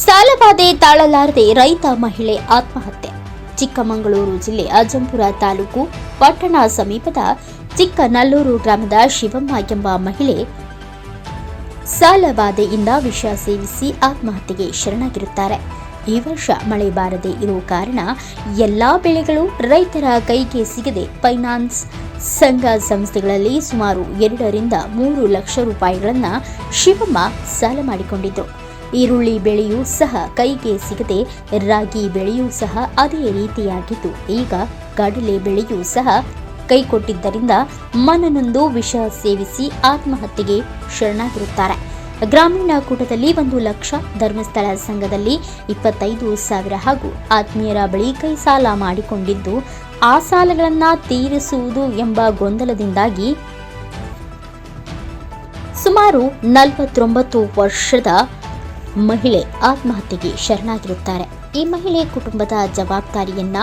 ಸಾಲಬಾಧೆ ತಾಳಲಾರದೆ ರೈತ ಮಹಿಳೆ ಆತ್ಮಹತ್ಯೆ. ಚಿಕ್ಕಮಗಳೂರು ಜಿಲ್ಲೆ ಅಜ್ಜಂಪುರ ತಾಲೂಕು ಪಟ್ಟಣ ಸಮೀಪದ ಚಿಕ್ಕನಲ್ಲೂರು ಗ್ರಾಮದ ಶಿವಮ್ಮ ಎಂಬ ಮಹಿಳೆ ಸಾಲಬಾಧೆಯಿಂದ ವಿಷ ಸೇವಿಸಿ ಆತ್ಮಹತ್ಯೆಗೆ ಶರಣಾಗಿರುತ್ತಾರೆ. ಈ ವರ್ಷ ಮಳೆ ಬಾರದೆ ಇರುವ ಕಾರಣ ಎಲ್ಲಾ ಬೆಳೆಗಳು ರೈತರ ಕೈಗೆ ಸಿಗದೆ ಫೈನಾನ್ಸ್ ಸಂಘ ಸಂಸ್ಥೆಗಳಲ್ಲಿ ಸುಮಾರು ಎರಡರಿಂದ ಮೂರು ಲಕ್ಷ ರೂಪಾಯಿಗಳನ್ನು ಶಿವಮ್ಮ ಸಾಲ ಮಾಡಿಕೊಂಡಿದ್ರು ಈರುಳ್ಳಿ ಬೆಳೆಯೂ ಸಹ ಕೈಗೆ ಸಿಗದೆ ರಾಗಿ ಬೆಳೆಯೂ ಸಹ ಅದೇ ರೀತಿಯಾಗಿತ್ತು ಈಗ ಕಡಲೆ ಬೆಳೆಯೂ ಸಹ ಕೈಕೊಟ್ಟಿದ್ದರಿಂದ ಮನನೊಂದು ವಿಷ ಸೇವಿಸಿ ಆತ್ಮಹತ್ಯೆಗೆ ಶರಣಾಗಿರುತ್ತಾರೆ. ಗ್ರಾಮೀಣ ಕೂಟದಲ್ಲಿ ಒಂದು ಲಕ್ಷ ಧರ್ಮಸ್ಥಳ ಸಂಘದಲ್ಲಿ ಇಪ್ಪತ್ತೈದು ಸಾವಿರ ಹಾಗೂ ಆತ್ಮೀಯರ ಬಳಿ ಕೈ ಸಾಲ ಮಾಡಿಕೊಂಡಿದ್ದು, ಆ ಸಾಲಗಳನ್ನು ತೀರಿಸುವುದು ಎಂಬ ಗೊಂದಲದಿಂದಾಗಿ ಸುಮಾರು ನಲವತ್ತೊಂಬತ್ತು ವರ್ಷದ ಮಹಿಳೆ ಆತ್ಮಹತ್ಯೆಗೆ ಶರಣಾಗಿರುತ್ತಾರೆ. ಈ ಮಹಿಳೆ ಕುಟುಂಬದ ಜವಾಬ್ದಾರಿಯನ್ನ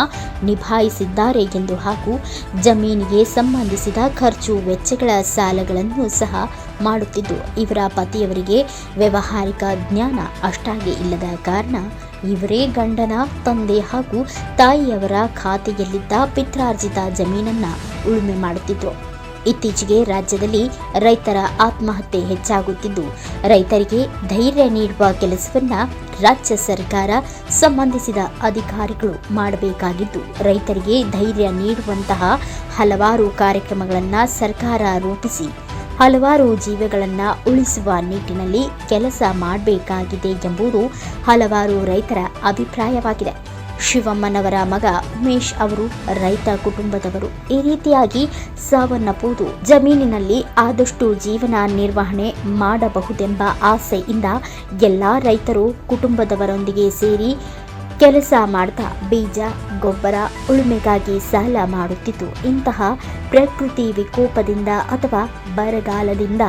ನಿಭಾಯಿಸಿದ್ದಾರೆ ಎಂದು ಹಾಗೂ ಜಮೀನಿಗೆ ಸಂಬಂಧಿಸಿದ ಖರ್ಚು ವೆಚ್ಚಗಳ ಸಾಲಗಳನ್ನು ಸಹ ಮಾಡುತ್ತಿದ್ದು, ಇವರ ಪತಿಯವರಿಗೆ ವ್ಯವಹಾರಿಕ ಜ್ಞಾನ ಅಷ್ಟಾಗಿ ಇಲ್ಲದ ಕಾರಣ ಇವರೇ ಗಂಡನ ತಂದೆ ಹಾಗೂ ತಾಯಿಯವರ ಖಾತೆಯಲ್ಲಿದ್ದ ಪಿತ್ರಾರ್ಜಿತ ಜಮೀನನ್ನ ಉಳುಮೆ ಮಾಡುತ್ತಿದ್ರು. ಇತ್ತೀಚೆಗೆ ರಾಜ್ಯದಲ್ಲಿ ರೈತರ ಆತ್ಮಹತ್ಯೆ ಹೆಚ್ಚಾಗುತ್ತಿದ್ದು, ರೈತರಿಗೆ ಧೈರ್ಯ ನೀಡುವ ಕೆಲಸವನ್ನ ರಾಜ್ಯ ಸರ್ಕಾರ ಸಂಬಂಧಿಸಿದ ಅಧಿಕಾರಿಗಳು ಮಾಡಬೇಕಾಗಿದ್ದು, ರೈತರಿಗೆ ಧೈರ್ಯ ನೀಡುವಂತಹ ಹಲವಾರು ಕಾರ್ಯಕ್ರಮಗಳನ್ನು ಸರ್ಕಾರ ರೂಪಿಸಿ, ಹಲವಾರು ಜೀವಗಳನ್ನು ಉಳಿಸುವ ನಿಟ್ಟಿನಲ್ಲಿ ಕೆಲಸ ಮಾಡಬೇಕಾಗಿದೆ ಎಂಬುದು ಹಲವಾರು ರೈತರ ಅಭಿಪ್ರಾಯವಾಗಿದೆ. ಶಿವಮ್ಮನವರ ಮಗ ಉಮೇಶ್ ಅವರು ರೈತ ಕುಟುಂಬದವರು. ಈ ರೀತಿಯಾಗಿ ಸಾವನ್ನಪ್ಪುವುದು ಜಮೀನಿನಲ್ಲಿ ಆದಷ್ಟು ಜೀವನ ನಿರ್ವಹಣೆ ಮಾಡಬಹುದೆಂಬ ಆಸೆಯಿಂದ ಎಲ್ಲ ರೈತರು ಕುಟುಂಬದವರೊಂದಿಗೆ ಸೇರಿ ಕೆಲಸ ಮಾಡ್ತಾ ಬೀಜ, ಗೊಬ್ಬರ, ಉಳುಮೆಗಾಗಿ ಸಾಲ ಮಾಡುತ್ತಿತ್ತು ಇಂತಹ ಪ್ರಕೃತಿ ವಿಕೋಪದಿಂದ ಅಥವಾ ಬರಗಾಲದಿಂದ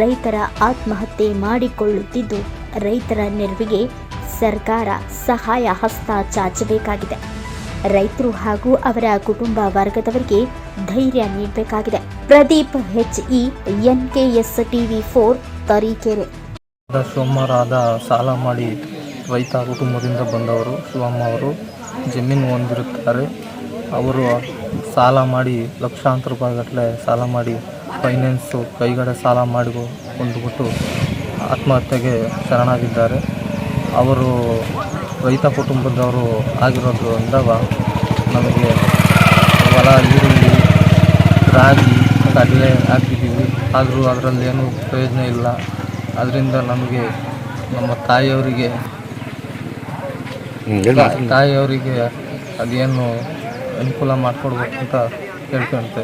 ರೈತರ ಆತ್ಮಹತ್ಯೆ ಮಾಡಿಕೊಳ್ಳುತ್ತಿದ್ದು, ರೈತರ ನೆರವಿಗೆ ಸರ್ಕಾರ ಸಹಾಯ ಹಸ್ತ ಚಾಚಬೇಕಾಗಿದೆ. ರೈತರು ಹಾಗೂ ಅವರ ಕುಟುಂಬ ವರ್ಗದವರಿಗೆ ಧೈರ್ಯ ನೀಡಬೇಕಾಗಿದೆ. Pradeep H E N K S TV four, Tarikere. ಆದ ಸೋಮವಾರದ ಸಾಲ ಮಾಡಿ ರೈತ ಕುಟುಂಬದಿಂದ ಬಂದವರು ಶಿವಮ್ಮ ಅವರು ಜಮೀನು ಹೊಂದಿರುತ್ತಾರೆ. ಅವರು ಸಾಲ ಮಾಡಿ ಲಕ್ಷಾಂತರ ರೂಪಾಯಿಗಟ್ಟಲೆ ಸಾಲ ಮಾಡಿ ಫೈನಾನ್ಸು ಕೈಗಡೆ ಸಾಲ ಮಾಡಿ ಕೊಂಡುಬಿಟ್ಟು ಆತ್ಮಹತ್ಯೆಗೆ ಶರಣಾಗಿದ್ದಾರೆ. ಅವರು ರೈತ ಕುಟುಂಬದವರು ಆಗಿರೋದ್ರಿಂದ ನಮಗೆ ಹೊಲ ಈರುಳ್ಳಿ ರಾಗಿ ಕಡಲೆ ಹಾಕಿದ್ದೀವಿ. ಆದರೂ ಅದರಲ್ಲಿ ಏನೂ ಪ್ರಯೋಜನ ಇಲ್ಲ. ಅದರಿಂದ ನಮಗೆ ನಮ್ಮ ತಾಯಿಯವರಿಗೆ ತಾಯಿಯವರಿಗೆ ಅದೇನು ಅನುಕೂಲ ಮಾಡಿಕೊಡ್ಬೇಕು ಅಂತ ಕೇಳ್ಕೊಂತ